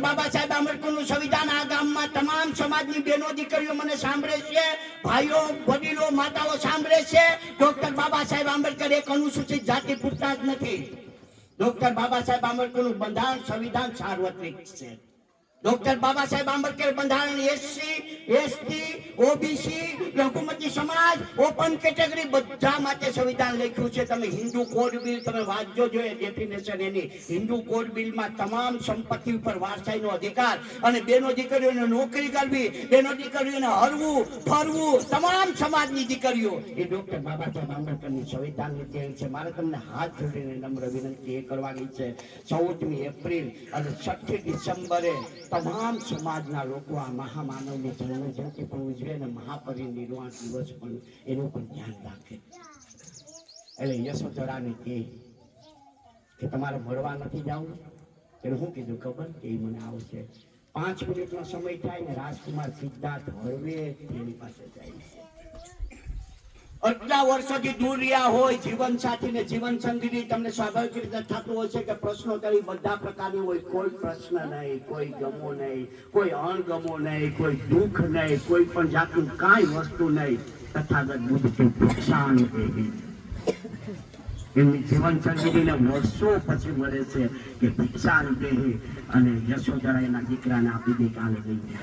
બાબા સાહેબ આંબેડકરનું સંવિધાન આ ગામમાં તમામ સમાજની બહેનો દીકરીઓ મને સાંભળે છે, ભાઈઓ, વડીલો, માતાઓ સાંભળે છે. ડોક્ટર બાબા સાહેબ આંબેડકર એક અનુસૂચિત જાતિ પૂરતા જ નથી. ડોક્ટર બાબા સાહેબ આંબેડકરનું બંધારણ સંવિધાન સાર્વત્રિક છે. ડોક્ટર બાબા સાહેબ આંબેડકર બંધારણ એસસી એસટી, ઓબીસી, લઘુમતી સમાજ, ઓપન કેટેગરી, બધા માટે સંવિધાન લખ્યું છે. તમે હિન્દુ કોડ બિલ તમે વાંચજો જોઈએ ડેફિનેશન એની. હિન્દુ કોડ બિલમાં તમામ સંપત્તિ ઉપર વારસાઈનો અધિકાર અને બેનો દીકરીઓને નોકરી કરવી, બેનો દીકરીઓને હરવું, ફરવું, તમામ સમાજની દીકરીઓ. એ ડોક્ટર બાબા સાહેબ આંબેડકરની સંવિધાન દેન છે. મારે તમને હાથ જોડીને નમ્ર વિનંતી એ કરવાની છે. ચૌદમી એપ્રિલ અને છઠ્ઠી ડિસેમ્બરે તમામ સમાજના લોકો આ મહામાનવની જન્મ જયંતિ પણ ઉજવે અને મહાપરિનિર્વાણ દિવસ પણ એનું પણ ધ્યાન રાખે. એટલે યશોધરાને કહે કે તમારે મળવા નથી જવું. એટલે હું કીધું? ખબર? કે એ મને આવશે. પાંચ મિનિટનો સમય થાય ને રાજકુમાર સિદ્ધાર્થ હળવે તેની પાસે જાય છે. આટલા વર્ષોથી દૂર રહ્યા હોય, જીવન સાથી ને જીવન સંગીની તમને સ્વાભાવિક રીતે થતું હોય કે પ્રશ્નો કરી બધા પ્રકારની હોય. કોઈ પ્રશ્ન નહીં, કોઈ ગમો નહીં, કોઈ અણગમો નહીં, કોઈ દુઃખ નહીં, કોઈ પણ જાતનું કાંઈ વસ્તુ નહીં. તથાગત બુદ્ધ નુકસાન એમની જીવન સંગીને વર્ષો પછી મળે છે કે ભિક્ષા રૂપે અને યશોધરા એના દીકરાને આપી દે કાલે જઈને.